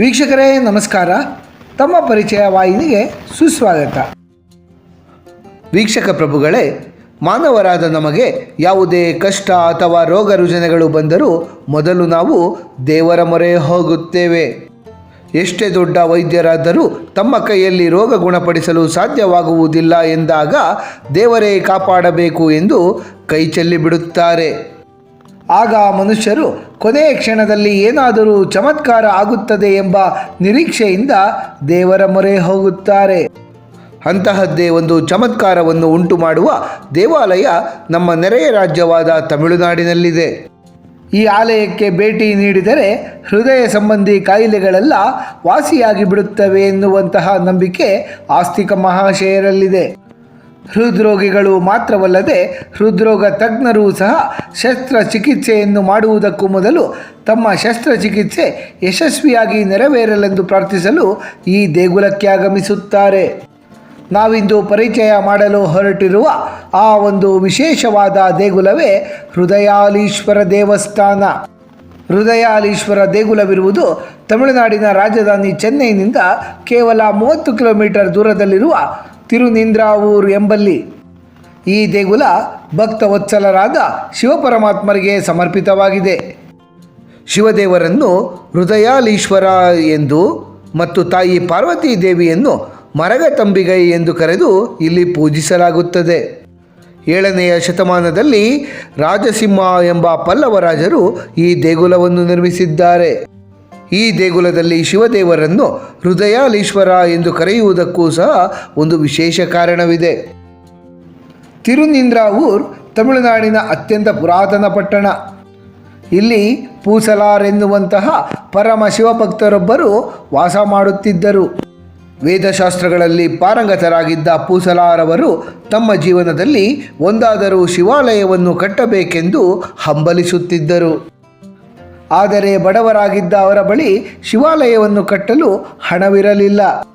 ವೀಕ್ಷಕರೇ, ನಮಸ್ಕಾರ. ತಮ್ಮ ಪರಿಚಯ ವಾಹಿನಿಗೆ ಸುಸ್ವಾಗತ. ವೀಕ್ಷಕ ಪ್ರಭುಗಳೇ, ಮಾನವರಾದ ನಮಗೆ ಯಾವುದೇ ಕಷ್ಟ ಅಥವಾ ರೋಗ ರುಜಿನಗಳು ಬಂದರೂ ಮೊದಲು ನಾವು ದೇವರ ಮೊರೆ ಹೋಗುತ್ತೇವೆ. ಎಷ್ಟೇ ದೊಡ್ಡ ವೈದ್ಯರಾದರೂ ತಮ್ಮ ಕೈಯಲ್ಲಿ ರೋಗ ಗುಣಪಡಿಸಲು ಸಾಧ್ಯವಾಗುವುದಿಲ್ಲ ಎಂದಾಗ ದೇವರೇ ಕಾಪಾಡಬೇಕು ಎಂದು ಕೈ ಚೆಲ್ಲಿ ಬಿಡುತ್ತಾರೆ. ಆಗ ಮನುಷ್ಯರು ಕೊನೆಯ ಕ್ಷಣದಲ್ಲಿ ಏನಾದರೂ ಚಮತ್ಕಾರ ಆಗುತ್ತದೆ ಎಂಬ ನಿರೀಕ್ಷೆಯಿಂದ ದೇವರ ಮೊರೆ ಹೋಗುತ್ತಾರೆ. ಅಂತಹದ್ದೇ ಒಂದು ಚಮತ್ಕಾರವನ್ನು ಉಂಟು ಮಾಡುವ ದೇವಾಲಯ ನಮ್ಮ ನೆರೆಯ ರಾಜ್ಯವಾದ ತಮಿಳುನಾಡಿನಲ್ಲಿದೆ. ಈ ಆಲಯಕ್ಕೆ ಭೇಟಿ ನೀಡಿದರೆ ಹೃದಯ ಸಂಬಂಧಿ ಕಾಯಿಲೆಗಳೆಲ್ಲ ವಾಸಿಯಾಗಿ ಬಿಡುತ್ತವೆ ಎನ್ನುವಂತಹ ನಂಬಿಕೆ ಆಸ್ತಿಕ ಮಹಾಶಯರಲ್ಲಿದೆ. ಹೃದ್ರೋಗಿಗಳು ಮಾತ್ರವಲ್ಲದೆ ಹೃದ್ರೋಗ ತಜ್ಞರೂ ಸಹ ಶಸ್ತ್ರಚಿಕಿತ್ಸೆಯನ್ನು ಮಾಡುವುದಕ್ಕೂ ಮೊದಲು ತಮ್ಮ ಶಸ್ತ್ರಚಿಕಿತ್ಸೆ ಯಶಸ್ವಿಯಾಗಿ ನೆರವೇರಲೆಂದು ಪ್ರಾರ್ಥಿಸಲು ಈ ದೇಗುಲಕ್ಕೆ ಆಗಮಿಸುತ್ತಾರೆ. ನಾವಿಂದು ಪರಿಚಯ ಮಾಡಲು ಹೊರಟಿರುವ ಆ ಒಂದು ವಿಶೇಷವಾದ ದೇಗುಲವೇ ಹೃದಯಾಲೀಶ್ವರ ದೇವಸ್ಥಾನ. ಹೃದಯಾಲೀಶ್ವರ ದೇಗುಲವಿರುವುದು ತಮಿಳುನಾಡಿನ ರಾಜಧಾನಿ ಚೆನ್ನೈನಿಂದ ಕೇವಲ ಮೂವತ್ತು ಕಿಲೋಮೀಟರ್ ದೂರದಲ್ಲಿರುವ ತಿರುನಿಂದ್ರಾವೂರ್ ಎಂಬಲ್ಲಿ. ಈ ದೇಗುಲ ಭಕ್ತವತ್ಸಲರಾದ ಶಿವಪರಮಾತ್ಮರಿಗೆ ಸಮರ್ಪಿತವಾಗಿದೆ. ಶಿವದೇವರನ್ನು ಹೃದಯಾಲೀಶ್ವರ ಎಂದು ಮತ್ತು ತಾಯಿ ಪಾರ್ವತಿ ದೇವಿಯನ್ನು ಮರಗತಂಬಿಗೈ ಎಂದು ಕರೆದು ಇಲ್ಲಿ ಪೂಜಿಸಲಾಗುತ್ತದೆ. ಏಳನೆಯ ಶತಮಾನದಲ್ಲಿ ರಾಜಸಿಂಹ ಎಂಬ ಪಲ್ಲವ ರಾಜರು ಈ ದೇಗುಲವನ್ನು ನಿರ್ಮಿಸಿದ್ದಾರೆ. ಈ ದೇಗುಲದಲ್ಲಿ ಶಿವದೇವರನ್ನು ಹೃದಯಾಲೀಶ್ವರ ಎಂದು ಕರೆಯುವುದಕ್ಕೂ ಸಹ ಒಂದು ವಿಶೇಷ ಕಾರಣವಿದೆ. ತಿರುನಿಂದ್ರಾವೂರ್, ತಮಿಳುನಾಡಿನ ಅತ್ಯಂತ ಪುರಾತನ ಪಟ್ಟಣ. ಇಲ್ಲಿ ಪೂಸಲಾರ್ ಎನ್ನುವಂತಹ ಪರಮ ಶಿವಭಕ್ತರೊಬ್ಬರು ವಾಸ ಮಾಡುತ್ತಿದ್ದರು. ವೇದಶಾಸ್ತ್ರಗಳಲ್ಲಿ ಪಾರಂಗತರಾಗಿದ್ದ ಪೂಸಲಾರವರು ತಮ್ಮ ಜೀವನದಲ್ಲಿ ಒಂದಾದರೂ ಶಿವಾಲಯವನ್ನು ಕಟ್ಟಬೇಕೆಂದು ಹಂಬಲಿಸುತ್ತಿದ್ದರು. ಆದರೆ ಬಡವರಾಗಿದ್ದ ಅವರ ಬಳಿ ಶಿವಾಲಯವನ್ನು ಕಟ್ಟಲು ಹಣವಿರಲಿಲ್ಲ.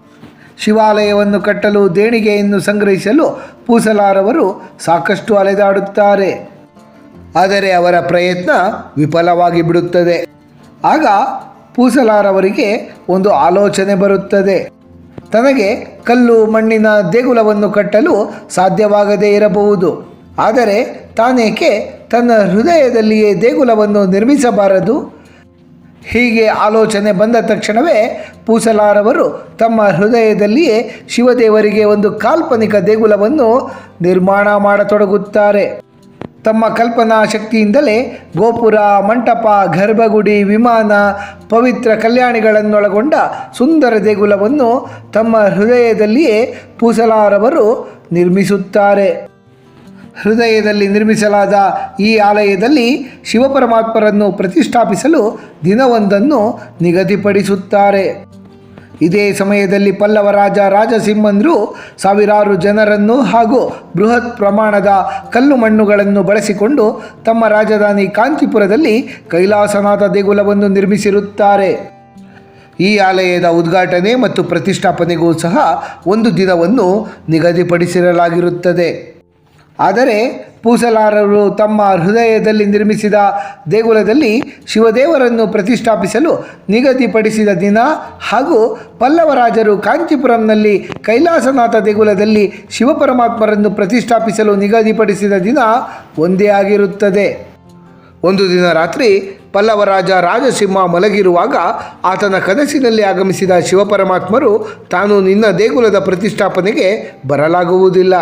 ಶಿವಾಲಯವನ್ನು ಕಟ್ಟಲು ದೇಣಿಗೆಯನ್ನು ಸಂಗ್ರಹಿಸಲು ಪೂಸಲಾರವರು ಸಾಕಷ್ಟು ಅಲೆದಾಡುತ್ತಾರೆ. ಆದರೆ ಅವರ ಪ್ರಯತ್ನ ವಿಫಲವಾಗಿ ಬಿಡುತ್ತದೆ. ಆಗ ಪೂಸಲಾರವರಿಗೆ ಒಂದು ಆಲೋಚನೆ ಬರುತ್ತದೆ. ತನಗೆ ಕಲ್ಲು ಮಣ್ಣಿನ ದೇಗುಲವನ್ನು ಕಟ್ಟಲು ಸಾಧ್ಯವಾಗದೇ ಇರಬಹುದು. ಆದರೆ ತಾನೇಕೆ ತನ್ನ ಹೃದಯದಲ್ಲಿಯೇ ದೇಗುಲವನ್ನು ನಿರ್ಮಿಸಬಾರದು? ಹೀಗೆ ಆಲೋಚನೆ ಬಂದ ತಕ್ಷಣವೇ ಪೂಸಲಾರವರು ತಮ್ಮ ಹೃದಯದಲ್ಲಿಯೇ ಶಿವದೇವರಿಗೆ ಒಂದು ಕಾಲ್ಪನಿಕ ದೇಗುಲವನ್ನು ನಿರ್ಮಾಣ ಮಾಡತೊಡಗುತ್ತಾರೆ. ತಮ್ಮ ಕಲ್ಪನಾ ಶಕ್ತಿಯಿಂದಲೇ ಗೋಪುರ, ಮಂಟಪ, ಗರ್ಭಗುಡಿ, ವಿಮಾನ, ಪವಿತ್ರ ಕಲ್ಯಾಣಿಗಳನ್ನೊಳಗೊಂಡ ಸುಂದರ ದೇಗುಲವನ್ನು ತಮ್ಮ ಹೃದಯದಲ್ಲಿಯೇ ಪೂಸಲಾರವರು ನಿರ್ಮಿಸುತ್ತಾರೆ. ಹೃದಯದಲ್ಲಿ ನಿರ್ಮಿಸಲಾದ ಈ ಆಲಯದಲ್ಲಿ ಶಿವಪರಮಾತ್ಮರನ್ನು ಪ್ರತಿಷ್ಠಾಪಿಸಲು ದಿನವೊಂದನ್ನು ನಿಗದಿಪಡಿಸುತ್ತಾರೆ. ಇದೇ ಸಮಯದಲ್ಲಿ ಪಲ್ಲವ ರಾಜ ರಾಜಸಿಂಹನ್ರು ಸಾವಿರಾರು ಜನರನ್ನು ಹಾಗೂ ಬೃಹತ್ ಪ್ರಮಾಣದ ಕಲ್ಲು ಮಣ್ಣುಗಳನ್ನು ಬಳಸಿಕೊಂಡು ತಮ್ಮ ರಾಜಧಾನಿ ಕಾಂತಿಪುರದಲ್ಲಿ ಕೈಲಾಸನಾಥ ದೇಗುಲವನ್ನು ನಿರ್ಮಿಸಿರುತ್ತಾರೆ. ಈ ಆಲಯದ ಉದ್ಘಾಟನೆ ಮತ್ತು ಪ್ರತಿಷ್ಠಾಪನೆಗೂ ಸಹ ಒಂದು ದಿನವನ್ನು ನಿಗದಿಪಡಿಸಿರಲಾಗಿರುತ್ತದೆ. ಆದರೆ ಪೂಸಲಾರರು ತಮ್ಮ ಹೃದಯದಲ್ಲಿ ನಿರ್ಮಿಸಿದ ದೇಗುಲದಲ್ಲಿ ಶಿವದೇವರನ್ನು ಪ್ರತಿಷ್ಠಾಪಿಸಲು ನಿಗದಿಪಡಿಸಿದ ದಿನ ಹಾಗೂ ಪಲ್ಲವರಾಜರು ಕಾಂಚೀಪುರಂನಲ್ಲಿ ಕೈಲಾಸನಾಥ ದೇಗುಲದಲ್ಲಿ ಶಿವಪರಮಾತ್ಮರನ್ನು ಪ್ರತಿಷ್ಠಾಪಿಸಲು ನಿಗದಿಪಡಿಸಿದ ದಿನ ಒಂದೇ ಆಗಿರುತ್ತದೆ. ಒಂದು ದಿನ ರಾತ್ರಿ ಪಲ್ಲವರಾಜ ರಾಜಸಿಂಹ ಮಲಗಿರುವಾಗ ಆತನ ಕನಸಿನಲ್ಲಿ ಆಗಮಿಸಿದ ಶಿವಪರಮಾತ್ಮರು ತಾನು ನಿನ್ನ ದೇಗುಲದ ಪ್ರತಿಷ್ಠಾಪನೆಗೆ ಬರಲಾಗುವುದಿಲ್ಲ.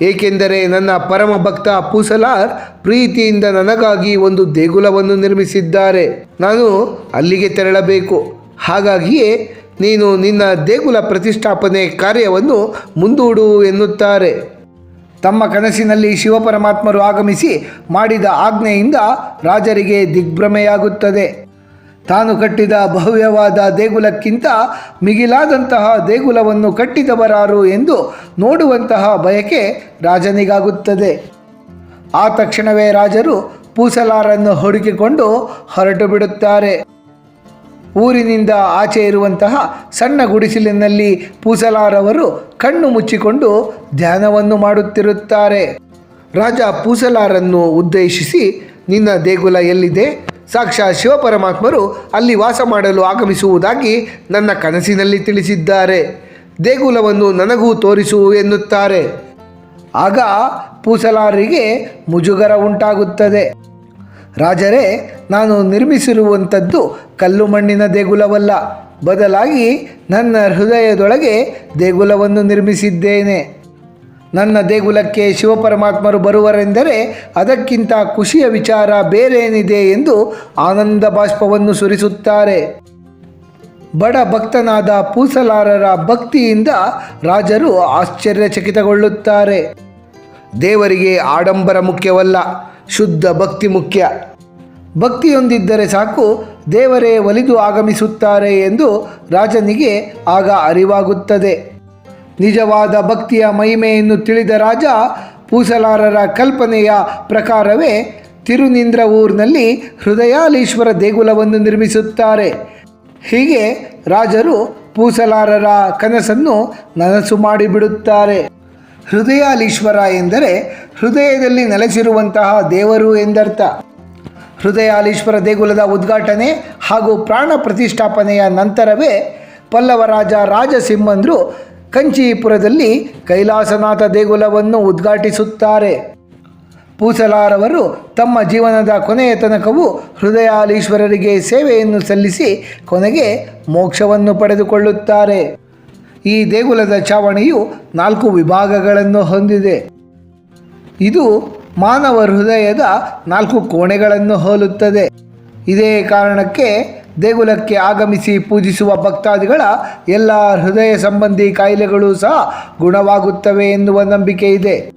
ಏಕೆಂದರೆ ನನ್ನ ಪರಮ ಭಕ್ತ ಪೂಸಲಾರ್ ಪ್ರೀತಿಯಿಂದ ನನಗಾಗಿ ಒಂದು ದೇಗುಲವನ್ನು ನಿರ್ಮಿಸಿದ್ದಾರೆ. ನಾನು ಅಲ್ಲಿಗೆ ತೆರಳಬೇಕು. ಹಾಗಾಗಿಯೇ ನೀನು ನಿನ್ನ ದೇಗುಲ ಪ್ರತಿಷ್ಠಾಪನೆ ಕಾರ್ಯವನ್ನು ಮುಂದೂಡು ಎನ್ನುತ್ತಾರೆ. ತಮ್ಮ ಕನಸಿನಲ್ಲಿ ಶಿವಪರಮಾತ್ಮರು ಆಗಮಿಸಿ ಮಾಡಿದ ಆಜ್ಞೆಯಿಂದ ರಾಜರಿಗೆ ದಿಗ್ಭ್ರಮೆಯಾಗುತ್ತದೆ. ತಾನು ಕಟ್ಟಿದ ಭವ್ಯವಾದ ದೇಗುಲಕ್ಕಿಂತ ಮಿಗಿಲಾದಂತಹ ದೇಗುಲವನ್ನು ಕಟ್ಟಿದವರಾರು ಎಂದು ನೋಡುವಂತಹ ಬಯಕೆ ರಾಜನಿಗಾಗುತ್ತದೆ. ಆ ತಕ್ಷಣವೇ ರಾಜರು ಪೂಸಲಾರನ್ನು ಹುಡುಕಿಕೊಂಡು ಹೊರಟು ಬಿಡುತ್ತಾರೆ. ಊರಿನಿಂದ ಆಚೆ ಇರುವಂತಹ ಸಣ್ಣ ಗುಡಿಸಿಲಿನಲ್ಲಿ ಪೂಸಲಾರವರು ಕಣ್ಣು ಮುಚ್ಚಿಕೊಂಡು ಧ್ಯಾನವನ್ನು ಮಾಡುತ್ತಿರುತ್ತಾರೆ. ರಾಜ ಪೂಸಲಾರನ್ನು ಉದ್ದೇಶಿಸಿ, ನಿನ್ನ ದೇಗುಲ ಎಲ್ಲಿದೆ? ಸಾಕ್ಷಾತ್ ಶಿವಪರಮಾತ್ಮರು ಅಲ್ಲಿ ವಾಸ ಮಾಡಲು ಆಗಮಿಸುವುದಾಗಿ ನನ್ನ ಕನಸಿನಲ್ಲಿ ತಿಳಿಸಿದ್ದಾರೆ. ದೇಗುಲವನ್ನು ನನಗೂ ತೋರಿಸು ಎನ್ನುತ್ತಾರೆ. ಆಗ ಪೂಸಲಾರಿಗೆ ಮುಜುಗರ ಉಂಟಾಗುತ್ತದೆ. ರಾಜರೇ, ನಾನು ನಿರ್ಮಿಸಿರುವಂಥದ್ದು ಕಲ್ಲು ಮಣ್ಣಿನ ದೇಗುಲವಲ್ಲ. ಬದಲಾಗಿ ನನ್ನ ಹೃದಯದೊಳಗೆ ದೇಗುಲವನ್ನು ನಿರ್ಮಿಸಿದ್ದೇನೆ. ನನ್ನ ದೇಗುಲಕ್ಕೆ ಶಿವಪರಮಾತ್ಮರು ಬರುವರೆಂದರೆ ಅದಕ್ಕಿಂತ ಖುಷಿಯ ವಿಚಾರ ಬೇರೇನಿದೆ ಎಂದು ಆನಂದ ಬಾಷ್ಪವನ್ನು ಸುರಿಸುತ್ತಾರೆ. ಬಡ ಭಕ್ತನಾದ ಪೂಸಲಾರರ ಭಕ್ತಿಯಿಂದ ರಾಜರು ಆಶ್ಚರ್ಯಚಕಿತಗೊಳ್ಳುತ್ತಾರೆ. ದೇವರಿಗೆ ಆಡಂಬರ ಮುಖ್ಯವಲ್ಲ, ಶುದ್ಧ ಭಕ್ತಿ ಮುಖ್ಯ. ಭಕ್ತಿಯೊಂದಿದ್ದರೆ ಸಾಕು, ದೇವರೇ ಒಲಿದು ಆಗಮಿಸುತ್ತಾರೆ ಎಂದು ರಾಜನಿಗೆ ಆಗ ಅರಿವಾಗುತ್ತದೆ. ನಿಜವಾದ ಭಕ್ತಿಯ ಮಹಿಮೆಯನ್ನು ತಿಳಿದ ರಾಜ ಪೂಸಲಾರರ ಕಲ್ಪನೆಯ ಪ್ರಕಾರವೇ ತಿರುನಿಂದ್ರ ಊರಿನಲ್ಲಿ ಹೃದಯಾಲೀಶ್ವರ ದೇಗುಲವನ್ನು ನಿರ್ಮಿಸುತ್ತಾರೆ. ಹೀಗೆ ರಾಜರು ಪೂಸಲಾರರ ಕನಸನ್ನು ನನಸು ಮಾಡಿಬಿಡುತ್ತಾರೆ. ಹೃದಯಾಲೀಶ್ವರ ಎಂದರೆ ಹೃದಯದಲ್ಲಿ ನೆಲೆಸಿರುವಂತಹ ದೇವರು ಎಂದರ್ಥ. ಹೃದಯಾಲೀಶ್ವರ ದೇಗುಲದ ಉದ್ಘಾಟನೆ ಹಾಗೂ ಪ್ರಾಣ ಪ್ರತಿಷ್ಠಾಪನೆಯ ನಂತರವೇ ಪಲ್ಲವ ರಾಜ ರಾಜಸಿಂಹಂದ್ರು ಕಂಚೀಪುರದಲ್ಲಿ ಕೈಲಾಸನಾಥ ದೇಗುಲವನ್ನು ಉದ್ಘಾಟಿಸುತ್ತಾರೆ. ಪೂಸಲಾರವರು ತಮ್ಮ ಜೀವನದ ಕೊನೆಯ ತನಕವೂ ಹೃದಯಾಲೀಶ್ವರರಿಗೆ ಸೇವೆಯನ್ನು ಸಲ್ಲಿಸಿ ಕೊನೆಗೆ ಮೋಕ್ಷವನ್ನು ಪಡೆದುಕೊಳ್ಳುತ್ತಾರೆ. ಈ ದೇಗುಲದ ಚಾವಣಿಯು ನಾಲ್ಕು ವಿಭಾಗಗಳನ್ನು ಹೊಂದಿದೆ. ಇದು ಮಾನವ ಹೃದಯದ ನಾಲ್ಕು ಕೋಣೆಗಳನ್ನು ಹೋಲುತ್ತದೆ. ಇದೇ ಕಾರಣಕ್ಕೆ ದೇಗುಲಕ್ಕೆ ಆಗಮಿಸಿ ಪೂಜಿಸುವ ಭಕ್ತಾದಿಗಳ ಎಲ್ಲ ಹೃದಯ ಸಂಬಂಧಿ ಕಾಯಿಲೆಗಳು ಸಹ ಗುಣವಾಗುತ್ತವೆ ಎನ್ನುವ ನಂಬಿಕೆ ಇದೆ.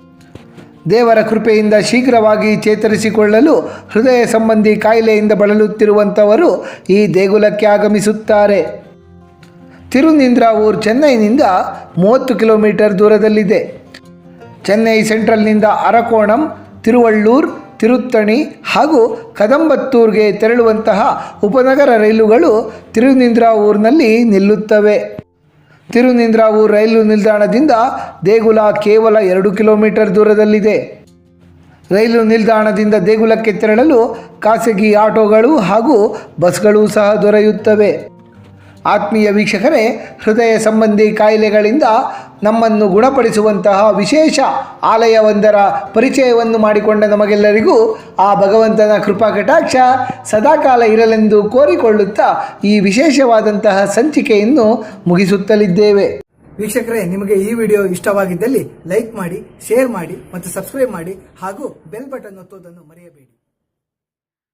ದೇವರ ಕೃಪೆಯಿಂದ ಶೀಘ್ರವಾಗಿ ಚೇತರಿಸಿಕೊಳ್ಳಲು ಹೃದಯ ಸಂಬಂಧಿ ಕಾಯಿಲೆಯಿಂದ ಬಳಲುತ್ತಿರುವಂಥವರು ಈ ದೇಗುಲಕ್ಕೆ ಆಗಮಿಸುತ್ತಾರೆ. ತಿರುನಿಂದ್ರಾವೂರ್ ಚೆನ್ನೈನಿಂದ ಮೂವತ್ತು ಕಿಲೋಮೀಟರ್ ದೂರದಲ್ಲಿದೆ. ಚೆನ್ನೈ ಸೆಂಟ್ರಲ್ನಿಂದ ಅರಕೋಣಂ, ತಿರುವಳ್ಳೂರ್, ತಿರುತ್ತಣಿ ಹಾಗೂ ಕದಂಬತ್ತೂರ್ಗೆ ತೆರಳುವಂತಹ ಉಪನಗರ ರೈಲುಗಳು ತಿರುನಿಂದ್ರಾವೂರಿನಲ್ಲಿ ನಿಲ್ಲುತ್ತವೆ. ತಿರುನಿಂದ್ರಾವೂರ್ ರೈಲು ನಿಲ್ದಾಣದಿಂದ ದೇಗುಲ ಕೇವಲ ಎರಡು ಕಿಲೋಮೀಟರ್ ದೂರದಲ್ಲಿದೆ. ರೈಲು ನಿಲ್ದಾಣದಿಂದ ದೇಗುಲಕ್ಕೆ ತೆರಳಲು ಖಾಸಗಿ ಆಟೋಗಳು ಹಾಗೂ ಬಸ್ಗಳು ಸಹ ದೊರೆಯುತ್ತವೆ. ಆತ್ಮೀಯ ವೀಕ್ಷಕರೇ, ಹೃದಯ ಸಂಬಂಧಿ ಕಾಯಿಲೆಗಳಿಂದ ನಮ್ಮನ್ನು ಗುಣಪಡಿಸುವಂತಹ ವಿಶೇಷ ಆಲಯವೊಂದರ ಪರಿಚಯವನ್ನು ಮಾಡಿಕೊಂಡ ನಮಗೆಲ್ಲರಿಗೂ ಆ ಭಗವಂತನ ಕೃಪಾ ಕಟಾಕ್ಷ ಸದಾಕಾಲ ಇರಲೆಂದು ಕೋರಿಕೊಳ್ಳುತ್ತಾ ಈ ವಿಶೇಷವಾದಂತಹ ಸಂಚಿಕೆಯನ್ನು ಮುಗಿಸುತ್ತಲಿದ್ದೇವೆ. ವೀಕ್ಷಕರೇ, ನಿಮಗೆ ಈ ವಿಡಿಯೋ ಇಷ್ಟವಾಗಿದ್ದಲ್ಲಿ ಲೈಕ್ ಮಾಡಿ, ಶೇರ್ ಮಾಡಿ ಮತ್ತು ಸಬ್ಸ್ಕ್ರೈಬ್ ಮಾಡಿ ಹಾಗೂ ಬೆಲ್ ಬಟನ್ ಒತ್ತುವುದನ್ನು ಮರೆಯಬೇಡಿ.